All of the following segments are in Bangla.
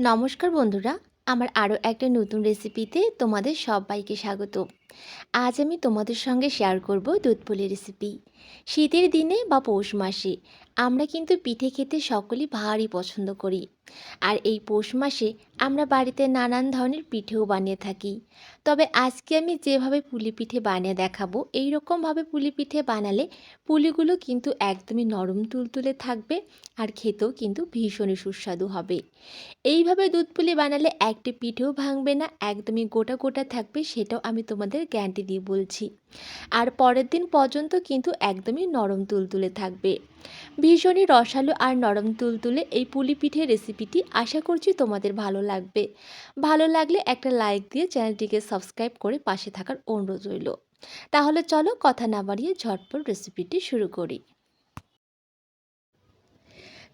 নমস্কার বন্ধুরা, আমার আরও একটা নতুন রেসিপিতে তোমাদের সবাইকে স্বাগত। আজ আমি তোমাদের সঙ্গে শেয়ার করব দুধপুলি রেসিপি। শীতের দিনে বা পৌষ মাসে আমরা কিন্তু পিঠে খেতে সকলেই ভারী পছন্দ করি। আর এই পৌষ মাসে আমরা বাড়িতে নানান ধরনের পিঠেও বানিয়ে থাকি। তবে আজকে আমি যেভাবে পুলি পিঠে বানিয়ে দেখাবো এই রকমভাবে পুলি পিঠে বানালে পুলিগুলো কিন্তু একদমই নরম তুলতুলে থাকবে আর খেতেও কিন্তু ভীষণই সুস্বাদু হবে। এইভাবে দুধ পুলি বানালে একটি পিঠেও ভাঙবে না, একদমই গোটা গোটা থাকবে সেটাও আমি তোমাদের গ্যারান্টি দিয়ে বলছি। আর পরের দিন পর্যন্ত কিন্তু একদমই নরম তুলতুলে থাকবে। ভীষণই রসালো আর নরম তুলতুলে এই পুলি পিঠের রেসিপিটি আশা করছি তোমাদের ভালো লাগবে। ভালো লাগলে একটা লাইক দিয়ে চ্যানেলটিকে সাবস্ক্রাইব করে পাশে থাকার অনুরোধ রইল। তাহলে চলো কথা না বাড়িয়ে ঝটপট রেসিপিটি শুরু করি।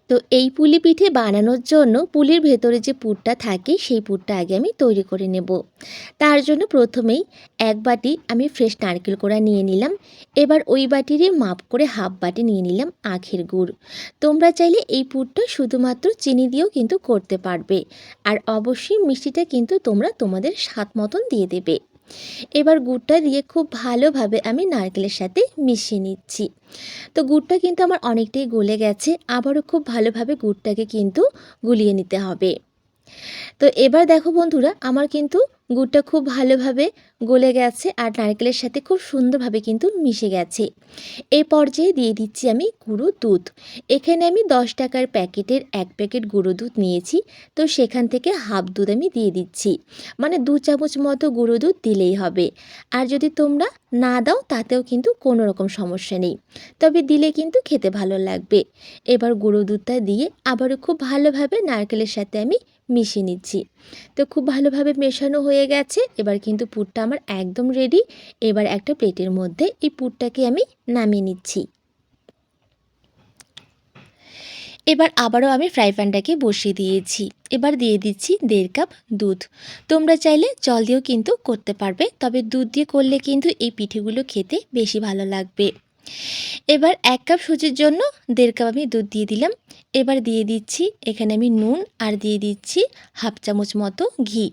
তো এই পুলি পিঠে বানানোর জন্য পুলির ভেতরে যে পুরটা থাকে, সেই পুরটা আগে আমি তৈরি করে নেব। তার জন্য প্রথমেই এক বাটি আমি ফ্রেশ নারকেল কোড়া নিয়ে নিলাম। এবার ওই বাটিরই মাপ করে হাফ বাটি নিয়ে নিলাম আখের গুড়। তোমরা চাইলে এই পুরটা শুধুমাত্র চিনি দিয়েও কিন্তু করতে পারবে। আর অবশ্যই মিষ্টিটা কিন্তু তোমরা তোমাদের স্বাদ মতন দিয়ে দেবে। এবার গুড়টা দিয়ে খুব ভালোভাবে আমি নারকেলের সাথে মিশিয়ে নিচ্ছি। তো গুড়টা কিন্তু আমার অনেকটাই গলে গেছে, আবারও খুব ভালোভাবে গুড়টাকে কিন্তু গুলিয়ে নিতে হবে। তো এবার দেখো বন্ধুরা, আমার কিন্তু গুড়টা খুব ভালোভাবে গলে গেছে আর নারকেলের সাথে খুব সুন্দরভাবে কিন্তু মিশে গেছে। এই পর্যায়ে দিয়ে দিচ্ছি আমি গুঁড়ো দুধ। এখানে আমি দশ টাকার প্যাকেটের এক প্যাকেট গুঁড়ো দুধ নিয়েছি, তো সেখান থেকে হাফ দুধ আমি দিয়ে দিচ্ছি। মানে দু চামচ মতো গুঁড়ো দুধ দিলেই হবে। আর যদি তোমরা না দাও, তাতেও কিন্তু কোনো রকম সমস্যা নেই। তবে দিলে কিন্তু খেতে ভালো লাগবে। এবার গুঁড়ো দুধটা দিয়ে আবারও খুব ভালোভাবে নারকেলের সাথে আমি মিশিয়ে নিচ্ছি। তো খুব ভালোভাবে মেশানো হয়ে গেছে। এবার কিন্তু পুরটা আমার একদম রেডি এবার একটা প্লেটের মধ্যে এই পুরটাকে আমি নামিয়ে নিচ্ছি। এবার আবারও আমি ফ্রাই প্যানটাকে বসিয়ে দিয়েছি। এবার দিয়ে দিচ্ছি দেড় কাপ দুধ। তোমরা চাইলে জল দিয়েও কিন্তু করতে পারবে। তবে দুধ দিয়ে করলে কিন্তু এই পিঠেগুলো খেতে বেশি ভালো লাগবে। এবার এক কাপ সুজির জন্য দেড় কাপ আমি দুধ দিয়ে দিলাম। এবার দিয়ে দিচ্ছি, এখানে আমি নুন আর দিয়ে দিচ্ছি হাফ চামচ মতো ঘি।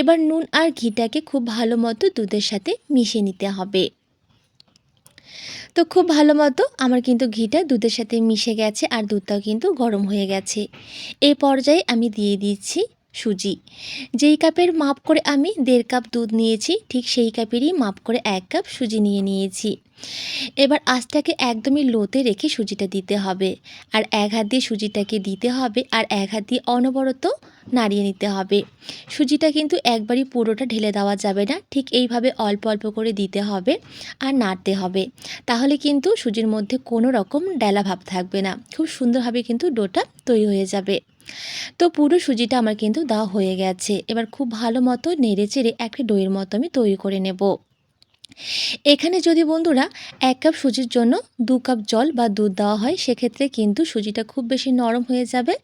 এবার নুন আর ঘিটাকে খুব ভালো মতো দুধের সাথে মিশিয়ে নিতে হবে। তো খুব ভালো মতো আমার কিন্তু ঘিটা দুধের সাথে মিশে গেছে আর দুধটাও কিন্তু গরম হয়ে গেছে। এই পর্যায়ে আমি দিয়ে দিচ্ছি সুজি। যেই কাপের মাপ করে আমি দেড় কাপ দুধ নিয়েছি, ঠিক সেই কাপেরই মাপ করে এক কাপ সুজি নিয়ে নিয়েছি। এবার আঁচটাকে একদমই লোতে রেখে সুজিটা দিতে হবে। আর এক হাত দিয়ে সুজিটাকে দিতে হবে আর এক হাত দিয়ে অনবরত নাড়িয়ে নিতে হবে। সুজিটা কিন্তু একবারই পুরোটা ঢেলে দেওয়া যাবে না, ঠিক এইভাবে অল্প অল্প করে দিতে হবে আর নাড়তে হবে। তাহলে কিন্তু সুজির মধ্যে কোনো রকম ডেলা ভাব থাকবে না। খুব সুন্দরভাবে কিন্তু ডোটা তৈরি হয়ে যাবে। তো পুরো সুজিটা আমার কিন্তু দেওয়া হয়ে গেছে। এবার খুব ভালো মতো নেড়ে চেড়ে একটা দইয়ের মতো আমি তৈরি করে নেব। এখানে যদি বন্ধুরা এক কাপ সুজির জন্য দু কাপ জল বা দুধ দেওয়া হয়, সেক্ষেত্রে কিন্তু সুজিটা খুব বেশি নরম হয়ে যাবে।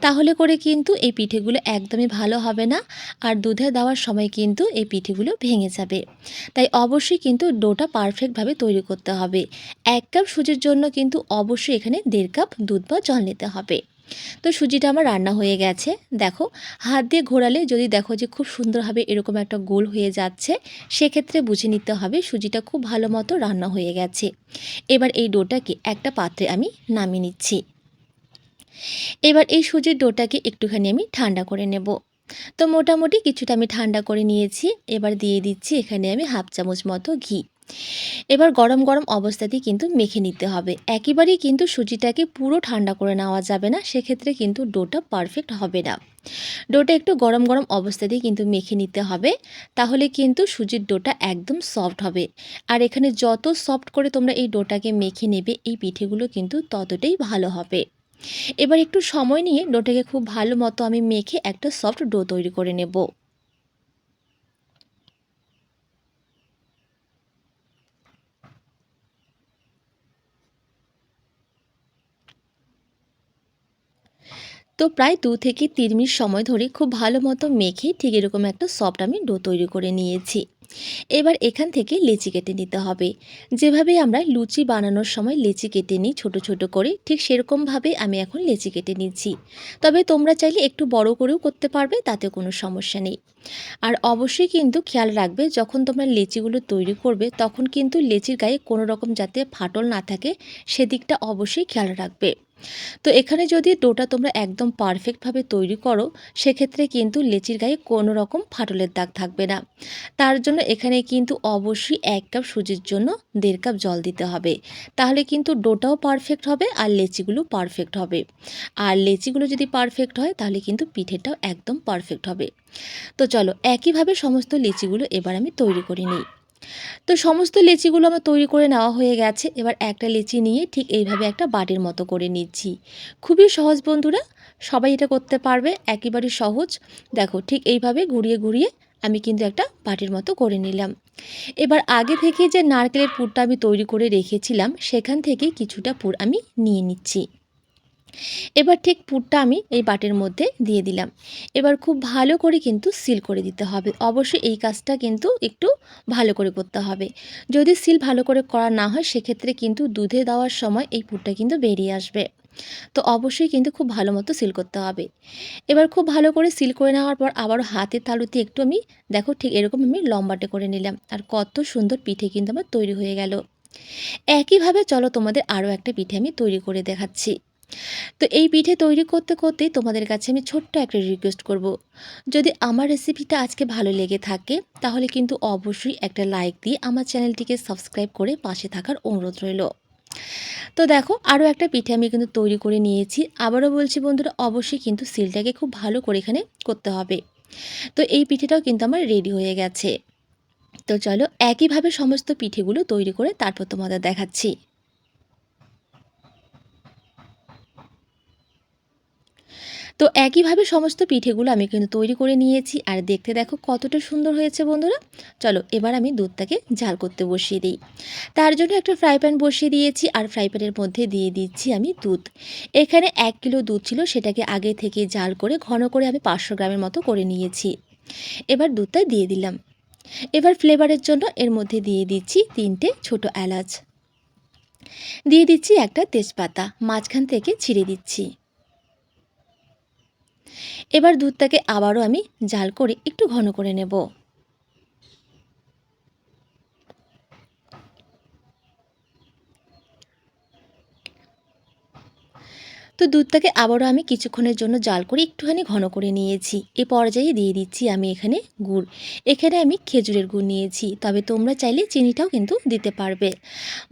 তাহলে করে কিন্তু এই পিঠেগুলো একদমই ভালো হবে না আর দুধে দেওয়ার সময় কিন্তু এই পিঠেগুলো ভেঙে যাবে। তাই অবশ্যই কিন্তু ডোটা পারফেক্টভাবে তৈরি করতে হবে। এক কাপ সুজির জন্য কিন্তু অবশ্যই এখানে দেড় কাপ দুধ বা জল নিতে হবে। তো সুজিটা আমার রান্না হয়ে গেছে। দেখো, হাত দিয়ে ঘোরালে যদি দেখো যে খুব সুন্দরভাবে এরকম একটা গোল হয়ে যাচ্ছে, সেক্ষেত্রে বুঝে নিতে হবে সুজিটা খুব ভালো মতো রান্না হয়ে গেছে। এবার এই ডোটাকে একটা পাত্রে আমি নামিয়ে নিচ্ছি। এবার এই সুজির ডোটাকে একটুখানি আমি ঠান্ডা করে নেব। তো মোটামুটি কিছুটা আমি ঠান্ডা করে নিয়েছি। এবার দিয়ে দিচ্ছি এখানে আমি হাফ চামচ মতো ঘি। এবার গরম গরম অবস্থাতেই কিন্তু মেখে নিতে হবে। একেবারেই কিন্তু সুজিটাকে পুরো ঠান্ডা করে নেওয়া যাবে না, সেক্ষেত্রে কিন্তু ডোটা পারফেক্ট হবে না। ডোটা একটু গরম গরম অবস্থাতেই কিন্তু মেখে নিতে হবে, তাহলে কিন্তু সুজির ডোটা একদম সফট হবে। আর এখানে যত সফট করে তোমরা এই ডোটাকে মেখে নেবে, এই পিঠেগুলো কিন্তু ততটাই ভালো হবে। এবার একটু সময় নিয়ে ডোটাকে খুব ভালো মতো আমি মেখে একটা সফট ডো তৈরি করে নেব। তো প্রায় দু থেকে তিন মিনিট সময় ধরে খুব ভালো মতো মেখে ঠিক এরকম একটা সফট আমি ডো তৈরি করে নিয়েছি। এবার এখান থেকে লিচি কেটে নিতে হবে। যেভাবে আমরা লুচি বানানোর সময় লিচি কেটে নিই ছোট ছোট করে ঠিক সেরকমভাবে আমি এখন লিচি কেটে নিচ্ছি। তবে তোমরা চাইলে একটু বড় করেও করতে পারবে তাতে কোনো সমস্যা নেই। আর অবশ্যই কিন্তু খেয়াল রাখবে, যখন তোমরা লিচিগুলো তৈরি করবে, তখন কিন্তু লিচির গায়ে কোনো রকম যাতে ফাটল না থাকে, সেদিকটা অবশ্যই খেয়াল রাখবে। তো এখানে যদি ডোটা তোমরা একদম পারফেক্টভাবে তৈরি করো, সেক্ষেত্রে কিন্তু লেচির গায়ে কোনো রকম ফাটলের দাগ থাকবে না। তার জন্য এখানে কিন্তু অবশ্যই এক কাপ সুজির জন্য দেড় কাপ জল দিতে হবে। তাহলে কিন্তু ডোটাও পারফেক্ট হবে আর লেচিগুলো পারফেক্ট হবে। আর লেচিগুলো যদি পারফেক্ট হয়, তাহলে কিন্তু পিঠেটাও একদম পারফেক্ট হবে। তো চলো, একইভাবে সমস্ত লিচিগুলো এবার আমি তৈরি করে নিই। তো সমস্ত লেচিগুলো আমার তৈরি করে নেওয়া হয়ে গেছে। এবার একটা লেচি নিয়ে ঠিক এইভাবে একটা বাটির মতো করে নিচ্ছি। খুবই সহজ বন্ধুরা, সবাই এটা করতে পারবে, একেবারে সহজ। দেখো ঠিক এইভাবে ঘুরিয়ে ঘুরিয়ে আমি কিন্তু একটা বাটির মতো করে নিলাম। এবার আগে থেকে যে নারকেলের পুরটা আমি তৈরি করে রেখেছিলাম, সেখান থেকে কিছুটা পুর আমি নিয়ে নিচ্ছি। এবার ঠিক পুরটা আমি এই বাটির মধ্যে দিয়ে দিলাম। এবার খুব ভালো করে কিন্তু সিল করে দিতে হবে। অবশ্যই এই কাজটা কিন্তু একটু ভালো করে করতে হবে। যদি সিল ভালো করে করা না হয়, সেক্ষেত্রে কিন্তু দুধে দেওয়ার সময় এই পুরটা কিন্তু বেরিয়ে আসবে। তো অবশ্যই কিন্তু খুব ভালো মতো সিল করতে হবে। এবার খুব ভালো করে সিল করে নেওয়ার পর আবারও হাতের তালুতে একটু আমি, দেখো ঠিক এরকম আমি লম্বাটে করে নিলাম। আর কত সুন্দর পিঠে কিন্তু আমার তৈরি হয়ে গেল। একইভাবে চলো তোমাদের আরও একটা পিঠে আমি তৈরি করে দেখাচ্ছি। তো এই পিঠে তৈরি করতে করতে তোমাদের কাছে আমি ছোট্ট একটা রিকোয়েস্ট করব। যদি আমার রেসিপিটা আজকে ভালো লেগে থাকে, তাহলে কিন্তু অবশ্যই একটা লাইক দিয়ে আমার চ্যানেলটিকে সাবস্ক্রাইব করে পাশে থাকার অনুরোধ রইল। তো দেখো আরও একটা পিঠে আমি কিন্তু তৈরি করে নিয়েছি। আবারও বলছি বন্ধুরা, অবশ্যই কিন্তু সিলটাকে খুব ভালো করে এখানে করতে হবে। তো এই পিঠেটাও কিন্তু আমার রেডি হয়ে গেছে। তো চলো, একইভাবে সমস্ত পিঠেগুলো তৈরি করে তারপর তোমাদের দেখাচ্ছি। তো একইভাবে সমস্ত পিঠেগুলো আমি কিন্তু তৈরি করে নিয়েছি। আর দেখতে দেখো কতটা সুন্দর হয়েছে বন্ধুরা। চলো এবার আমি দুধটাকে জাল করতে বসিয়ে দিই। তার জন্য একটা ফ্রাই প্যান বসিয়ে দিয়েছি আর ফ্রাই প্যানের মধ্যে দিয়ে দিচ্ছি আমি দুধ। এখানে এক কিলো দুধ ছিল, সেটাকে আগে থেকে জাল করে, ঘন করে আমি পাঁচশো গ্রামের মতো করে নিয়েছি। এবার দুধটা দিয়ে দিলাম। এবার ফ্লেভারের জন্য এর মধ্যে দিয়ে দিচ্ছি তিনটে ছোট এলাচ। দিয়ে দিচ্ছি একটা তেজপাতা। মাঝখান থেকে ছিঁড়ে দিচ্ছি। এবার দুধটাকে আবারও আমি জাল করে একটু ঘন করে নেব। তো দুধটাকে আবারও আমি কিছুক্ষণের জন্য জাল করে একটুখানি ঘন করে নিয়েছি। এ পর্যায়ে দিয়ে দিচ্ছি আমি এখানে গুড়। এখানে আমি খেজুরের গুড় নিয়েছি। তবে তোমরা চাইলে চিনিটাও কিন্তু দিতে পারবে।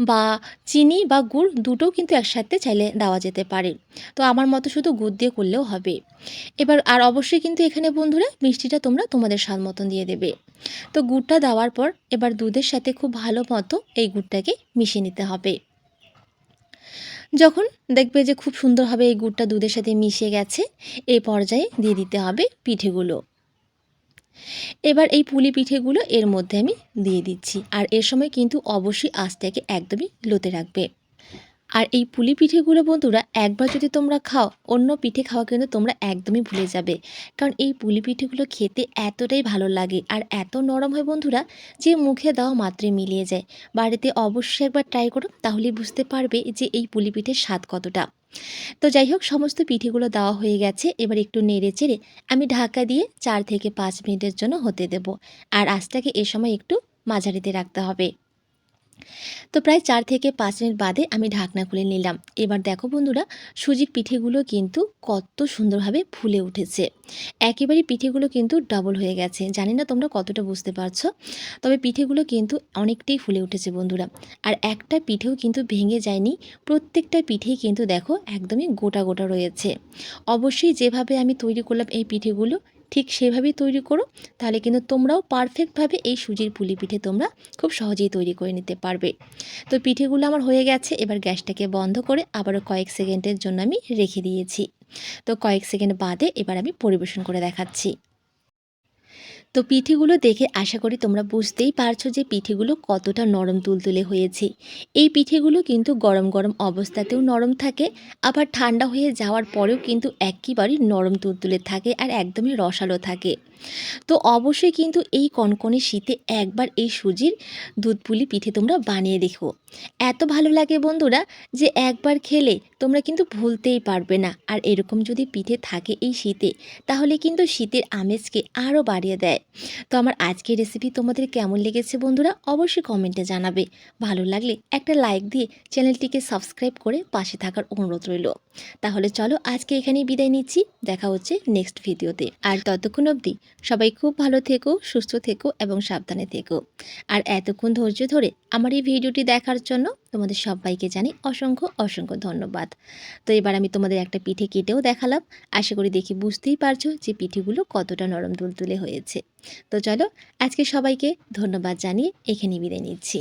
বা চিনি বা গুড় দুটোও কিন্তু একসাথে চাইলে দেওয়া যেতে পারে। তো আমার মতো শুধু গুড় দিয়ে করলেও হবে। এবার আর অবশ্যই কিন্তু এখানে বন্ধুরা মিষ্টিটা তোমরা তোমাদের স্বাদ মতন দিয়ে দেবে। তো গুড়টা দেওয়ার পর এবার দুধের সাথে খুব ভালো মতো এই গুড়টাকে মিশিয়ে নিতে হবে। যখন দেখবে যে খুব সুন্দরভাবে এই গুড়টা দুধের সাথে মিশে গেছে, এই পর্যায়ে দিয়ে দিতে হবে পিঠেগুলো। এবার এই পুলি পিঠেগুলো এর মধ্যে আমি দিয়ে দিচ্ছি। আর এর সময় কিন্তু অবশ্যই আঁচটাকে একদমই লোতে রাখবে। আর এই পুলি পিঠেগুলো বন্ধুরা একবার যদি তোমরা খাও, অন্য পিঠে খাওয়া কিন্তু তোমরা একদমই ভুলে যাবে। কারণ এই পুলি পিঠেগুলো খেতে এতটাই ভালো লাগে আর এত নরম হয় বন্ধুরা যে মুখে দেওয়া মাত্রে মিলিয়ে যায়। বাড়িতে অবশ্যই একবার ট্রাই করো, তাহলেই বুঝতে পারবে যে এই পুলি পিঠের স্বাদ কতটা। তো যাই হোক, সমস্ত পিঠেগুলো দেওয়া হয়ে গেছে, এবার একটু নেড়ে চেড়ে আমি ঢাকা দিয়ে চার থেকে পাঁচ মিনিটের জন্য হতে দেব। আর আঁচটাকে এ সময় একটু মাঝারিতে রাখতে হবে। তো প্রায় চার থেকে পাঁচ মিনিট বাদে আমি ঢাকনা খুলে নিলাম। এবার দেখো বন্ধুরা, সুজির পিঠেগুলো কিন্তু কত সুন্দরভাবে ফুলে উঠেছে। একেবারে পিঠেগুলো কিন্তু ডাবল হয়ে গেছে। জানি না তোমরা কতটা বুঝতে পারছ, তবে পিঠেগুলো কিন্তু অনেকটাই ফুলে উঠেছে বন্ধুরা। আর একটা পিঠেও কিন্তু ভেঙে যায়নি, প্রত্যেকটা পিঠেই কিন্তু দেখো একদমই গোটা গোটা রয়েছে। অবশ্যই যেভাবে আমি তৈরি করলাম এই পিঠেগুলো ঠিক সেভাবেই তৈরি করো, তাহলে কিন্তু তোমরাও পারফেক্টভাবে এই সুজির পুলি পিঠে তোমরা খুব সহজেই তৈরি করে নিতে পারবে। তো পিঠেগুলো আমার হয়ে গেছে, এবার গ্যাসটাকে বন্ধ করে আবারও কয়েক সেকেন্ডের জন্য আমি রেখে দিয়েছি। তো কয়েক সেকেন্ড বাদে এবার আমি পরিবেশন করে দেখাচ্ছি। তো পিঠেগুলো দেখে আশা করি তোমরা বুঝতেই পারছ যে পিঠেগুলো কতটা নরম তুলতুলে হয়েছে। এই পিঠেগুলো কিন্তু গরম গরম অবস্থাতেও নরম থাকে, আবার ঠান্ডা হয়ে যাওয়ার পরেও কিন্তু একেবারেই নরম তুলতুলে থাকে আর একদমই রসালো থাকে। তো অবশ্যই কিন্তু এই কনকনে শীতে একবার এই সুজির দুধ পুলি পিঠে তোমরা বানিয়ে দেখো। এত ভালো লাগে বন্ধুরা যে একবার খেলে তোমরা কিন্তু ভুলতেই পারবে না। আর এরকম যদি পিঠে থাকে এই শীতে, তাহলে কিন্তু শীতের আমেজকে আরও বাড়িয়ে দেয়। তো আমার আজকের রেসিপি তোমাদের কেমন লেগেছে বন্ধুরা অবশ্যই কমেন্টে জানাবে। ভালো লাগলে একটা লাইক দিয়ে চ্যানেলটিকে সাবস্ক্রাইব করে পাশে থাকার অনুরোধ রইল। তাহলে চলো আজকে এখানেই বিদায় নিচ্ছি। দেখা হচ্ছে নেক্সট ভিডিওতে আর ততক্ষণ অবধি সবাই খুব ভালো থেকো, সুস্থ থেকো এবং সাবধানে থেকো। আর এতক্ষণ ধৈর্য ধরে আমার এই ভিডিওটি দেখার জন্য তোমাদের সবাইকে জানি অসংখ্য অসংখ্য ধন্যবাদ। তো এবার আমি তোমাদের একটা পিঠে কেটেও দেখালাম। আশা করি দেখি বুঝতেই পারছ যে পিঠেগুলো কতটা নরম তুলতুলে হয়েছে। তো চলো আজকে সবাইকে ধন্যবাদ জানিয়ে এখানে বিদায় নিচ্ছি।